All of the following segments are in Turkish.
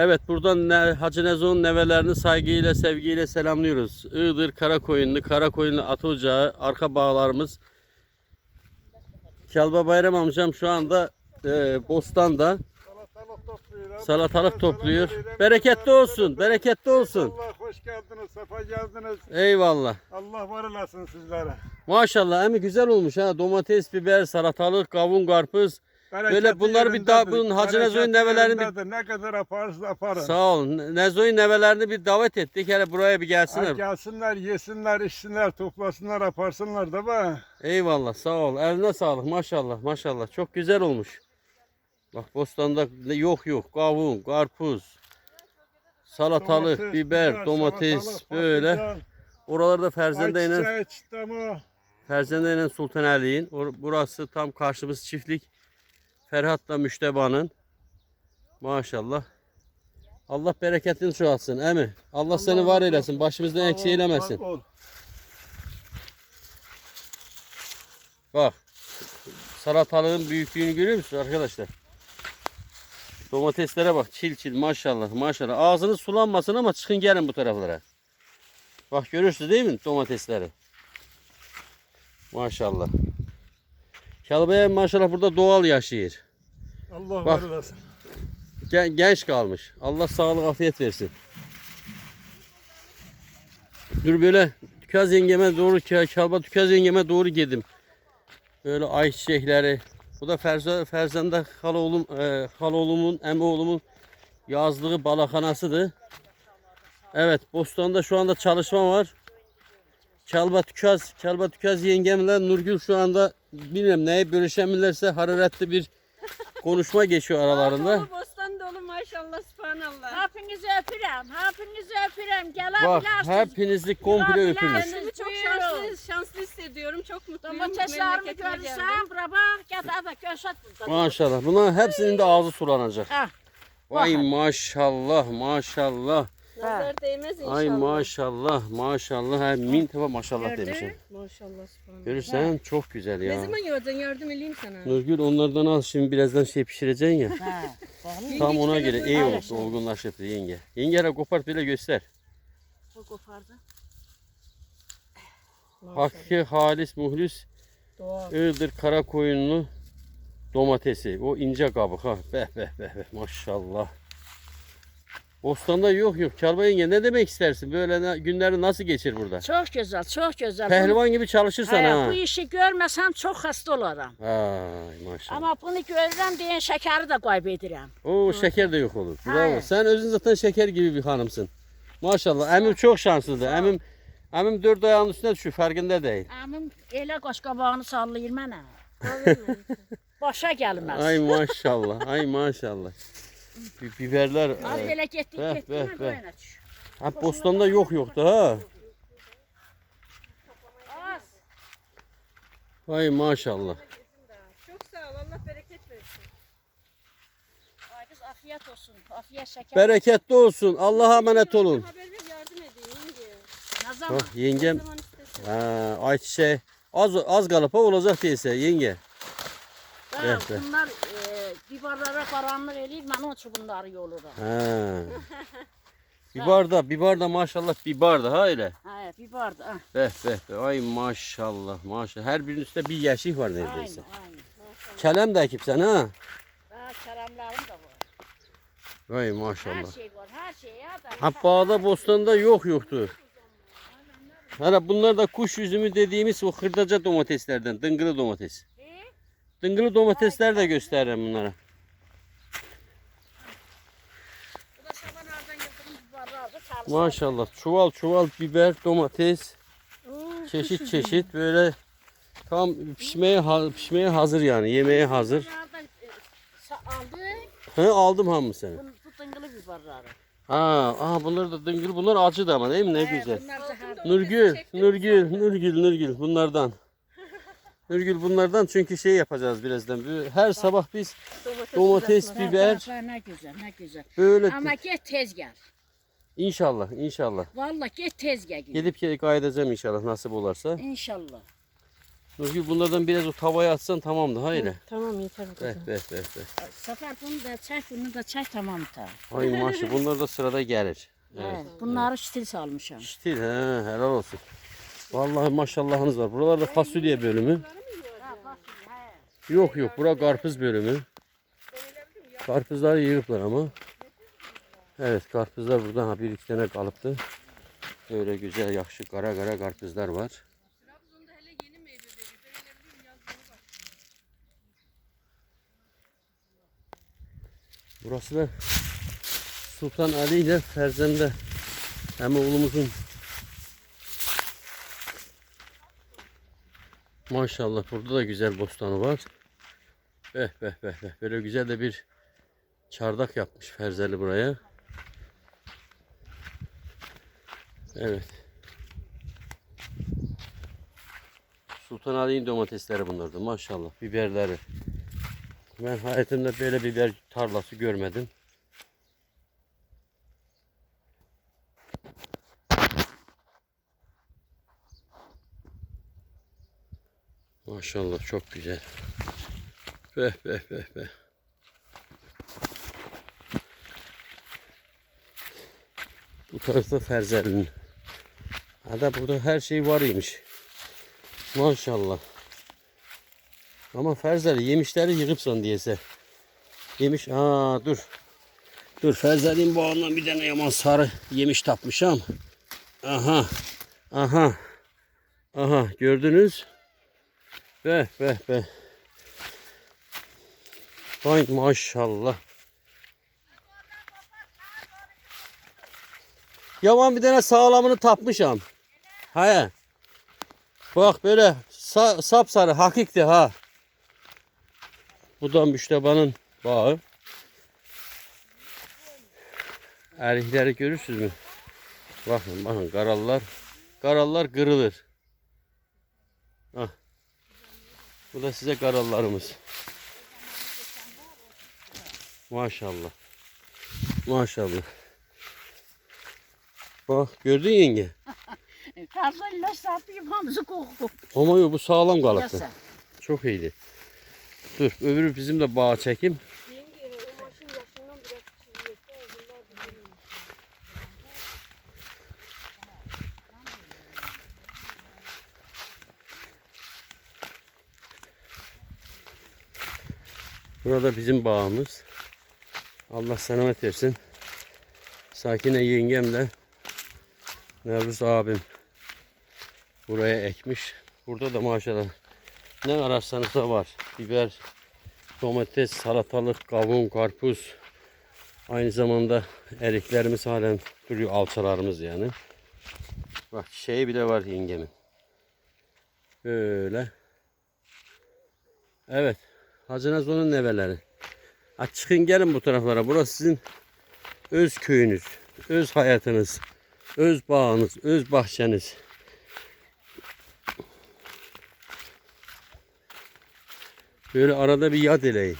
Evet buradan ne, Hacı Nezo'nun nevelerini saygıyla sevgiyle selamlıyoruz. Iğdır Karakoyunlu, Karakoyunlu At Ocağı, arka bağlarımız. Kelba Bayram amcam şu anda e, Bostan'da Salatalık topluyor. Bereketli olsun, bereketli olsun. Allah hoş geldiniz, sefa geldiniz. Eyvallah. Allah var olasın sizlere. Maşallah emi güzel olmuş ha. Domates, biber, salatalık, kavun, karpuz. Bereketi bunları bir daha- bunun Hacı Nezo'nun nevelerini bir-. Ne kadar yaparız yaparız. Sağ olun. Nezo'yu nevelerini bir davet ettik. Hele buraya bir Ha, gelsinler. gelsinler, yesinler, içsinler, toplasınlar, yaparsınlar da be. Eyvallah sağ ol. Eline sağlık maşallah maşallah. Çok güzel olmuş. Bak bostanda yok yok kavun, karpuz, salatalık, Domates, biber, domates salatalık, böyle. patlıcan, Oralarda Ferzende ile ayçiçeği, çitlama. Ferzende ile Sultanali'nin. Or- Burası tam karşımız çiftlik. Ferhat'la Müşteba'nın. Maşallah. Allah bereketini çoğaltsın emi. Allah, seni var eylesin. Başımızdan eksik eylemesin. Bak. Salatalığın büyüklüğünü görüyor musunuz arkadaşlar? Domateslere bak çil çil maşallah maşallah. Ağzınız sulanmasın ama çıkın gelin bu taraflara. Bak görürsünüz değil mi domatesleri? Maşallah. Kelbeye maşallah burada doğal yaşıyor. Allah Bak. var olasın. Gen- genç kalmış. Allah sağlık afiyet versin. Dur böyle tükaz yengeme doğru kalba tükaz yengeme doğru gidim. Böyle ayçiçekleri. Bu da Ferza, Ferzanda haloğlum, e, haloğlumun, emioğlumun yazlığı balakhanasıdır. Evet, Bostan'da şu anda çalışma var. Çalba Tükaz, Çalba Tükaz yengemle Nurgül şu anda bilmem neyi bölüşemirlerse hararetli bir konuşma geçiyor aralarında. Dolu bostan dolu maşallah subhanallah. Hepinizi öpürüm. Hepinizi öpürüm. Bak Gelebilirsiniz. hepinizi komple. Kendimi çok Buyurun. şanslı, şanslı hissediyorum. Çok mutluyum. Domateslerimi Memleketime geldim. görürsem bura bak. Gel hadi köşet burada. Maşallah. Bunların hepsinin de ağzı sulanacak. Ha. Vay maşallah maşallah. Nazar değmez inşallah. Ay maşallah maşallah. Ha, min defa maşallah Gördün? demişim. Maşallah subhanallah. Görürsen çok güzel Ne ya. zaman göreceksin yardım edeyim sana. Nurgül onlardan al şimdi birazdan şey pişireceksin ya. Ha. Tam ona göre iyi böyle olur. şey. Olgunlaşıp yenge. Yenge hele kopart bile göster. Bu kopardı. Hakkı halis muhlis Doğal. Iğdır Karakoyunlu domatesi. O ince kabuk ha. Beh beh beh beh maşallah. Bostanda yok yok. Çalba yenge ne demek istersin? Böyle günleri nasıl geçir burada? Çok güzel, çok güzel. Pehlivan gibi çalışırsan Bunu, ha. bu işi görmesem çok hasta olurum. Ay maşallah. Ama bunu görürüm diye şekeri de kaybederim. O şeker de yok olur. Bravo. Aynen. Sen özün zaten şeker gibi bir hanımsın. Maşallah. Emim çok şanslıdır. Emim Emim dört ayağının üstüne düşüyor. Farkında değil. Amim elə qaş qabağını sallayır mənə. Başa gəlməz. Ay maşallah. Ay maşallah. Bi- Biberler. Az e, belə getdik, Bəh, getdik, bəh, mən bəh. qoyuna düş. Ha bostanda yok yoktu ha. Az. Ay maşallah. Çok sağ ol. Allah bereket versin. Ay qız afiyet olsun. Afiyet şəkər. Bereketli olsun. Allah'a emanet olun. Haber ver yardım edeyim. yenge. Nə zaman? Bak yengem Ne zaman istersen. ha, ayçiçeği az az kalıpa olacak değilse yenge. Ha, bəh, bəh. bunlar e, bibarlara qaranlıq eləyir, mən onun üçün bunları yoluram. Ha. Bibar da, bibar da maşallah bibar da ha öyle. Hə, bibardır. Ha. Beh beh beh. Ay maşallah maşallah. Her birinin üstünde bir yeşik var Aynen, neredeyse. aynen. Kelem de ekip sen ha. Ha, kərəmlərim də var. Ay Hər maşallah. şey var, hər şey ya da. Ha bağda bostanda yok yoktu. Hala bunlar da kuş üzümü dediğimiz o hırdaca domateslerden. Dıngılı domates. Dıngılı domatesler de gösteririm bunlara. Maşallah çuval çuval biber, domates, çeşit çeşit böyle tam pişmeye pişmeye hazır yani yemeğe hazır. He aldım hamı seni. Bu, dıngılı bibarları. Ha, aha bunlar da dıngıl bunlar acı da ama değil mi ne güzel. Nurgül, Nurgül, Nurgül, Nurgül bunlardan. Nurgül bunlardan çünkü şey yapacağız birazdan. Her sabah biz domates, biber Bak, bak, Nə gözəl, nə gözəl. böyle Amma get tez gəl. inşallah inşallah. Vallahi get tez gəl. Gelip gelip kaydedeceğim inşallah nasip olursa. İnşallah. Nurgül bunlardan biraz o tavaya atsan tamamdı. Hayır. Tamam yeter bu Be kadar. be be be. Sefer bunu da çek, bunu da çek tamam ta. Ay maşallah bunlar da sırada gelir. Evet. Evet. Bunları stil salmışım. İşte he, helal olsun. Vallahi maşallahınız var. Buralarda fasulye bölümü. Yok yok bura karpuz bölümü. Karpuzları yığıplar ama. Evet karpuzlar buradan ha bir iki tane kalıptı. Böyle güzel yakşı kara kara karpuzlar var. Burası da Sultan Ali ile Ferzende hem oğlumuzun Maşallah burada da güzel bostanı var. Beh beh beh beh. Böyle güzel de bir çardak yapmış Ferzeli buraya. Evet. Sultan Ali'nin domatesleri bunlardı maşallah. Biberleri. Ben hayatımda böyle biber tarlası görmedim. Maşallah çok güzel. Beh beh beh beh. Bu tarafta Ferzel'in. Hada burada her şey var imiş. Maşallah. Ama Ferzel yemişleri yığıpsan diyese. Yemiş. Aa dur. Dur Ferzel'in bağından bir tane yaman sarı yemiş tapmışam. Aha. Aha. Aha gördünüz. Be be be. Vay maşallah. Yaman bir tane sağlamını tapmışam. He. Bak böyle sa sapsarı hakikti ha. Bu da müştebanın bağı. Erikleri görürsünüz mü? Bakın bakın karallar. Karallar kırılır. Ah. Bu da size karallarımız. Maşallah. Maşallah. Bak gördün yenge. Kazıyla satayım hamzı koku. Ama yok bu sağlam kalıptı. Çok iyiydi. Dur öbürü bizim de bağa çekim. Yenge o maşın yaşından biraz çiziyor. Bunlar bizim. Burada bizim bağımız. Allah selamet versin. Sakine yengemle Nevruz abim buraya ekmiş. Burada da maşallah ne ararsanız da var. Biber, domates, salatalık, kavun, karpuz. Aynı zamanda eriklerimiz halen duruyor alçalarımız yani. Bak şey bile var yengemin. Böyle. Evet. Hacı Nazo'nun neveleri. Ha, çıkın gelin bu taraflara. Burası sizin öz köyünüz, öz hayatınız, öz bağınız, öz bahçeniz. Böyle arada bir yad eleyin.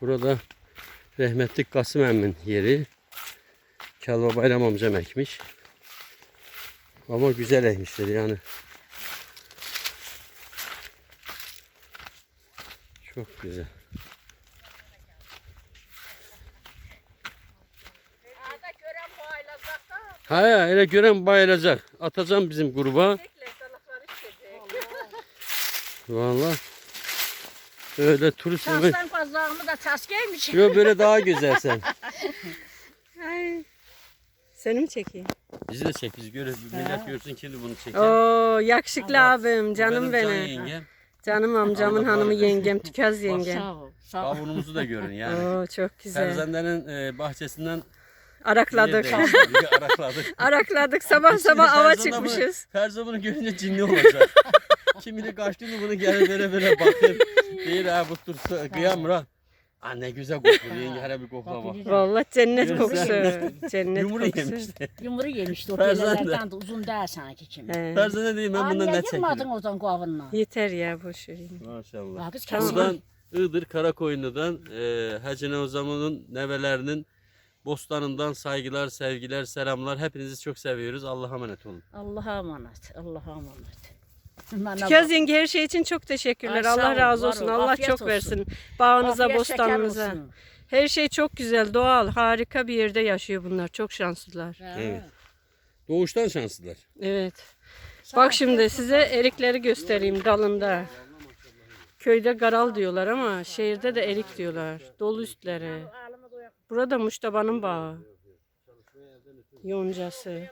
Burada rahmetli Kasım emmin yeri. Kelva Bayram amcam ekmiş. Ama güzel ekmişler yani. Çok güzel. Ha öyle gören bayılacak. Atacağım bizim gruba. Valla. Öyle turist. Çastan kazağımı da ças giymiş. Yo böyle daha güzel sen. Seni mi çekeyim? Bizi de çek biz göre millet görsün kimdi bunu çeken. Oo yakışıklı abim canım benim can yengem. Canım amcamın Allah hanımı yengem Tükaz yengem. Sağ ol. Sağ ol. Kavunumuzu da görün yani. Oo çok güzel. Ferzende'nin e, bahçesinden Arakladık. Arakladık. Arakladık sabah sabah ava bunu- çıkmışız. Ferzan bunu görünce cinli olacak. Kimini kaçtı mı bunu gelir böyle böyle bakır. Değil ha bu tursa kıyam ra. Aa ne güzel kokuyor yenge hele bir kokla bak. Vallahi cennet kokusu. Cennet Yumru kokusu. yemişti. Yumru yemişti o Ferzan da. telelerden de uzun değil sanki kimi. He. Ferzan'a diyeyim ben bundan Anne ne yırmadın çekerim. o zaman kavunla. Yeter ya boş ver. Maşallah. Bak kız kesin. Buradan Iğdır Karakoyunlu'dan e, Hacı Nevzam'ın nevelerinin bostanından saygılar, sevgiler, selamlar. Hepinizi çok seviyoruz. Allah'a emanet olun. Allah'a emanet. Allah'a emanet. Tükaz yenge her şey için çok teşekkürler. Ay, Allah ol, razı olsun. ol. Allah Afiyet çok olsun. versin. Bağınıza, Afiyet bostanınıza. Her şey çok güzel, doğal, harika bir yerde yaşıyor bunlar. Çok şanslılar. Evet. Doğuştan şanslılar. Evet. Sağ Bak şimdi size erikleri göstereyim dalında. Köyde garal diyorlar ama şehirde de erik diyorlar. Dolu üstleri. Burada Muştaba'nın bağı. Yoncası.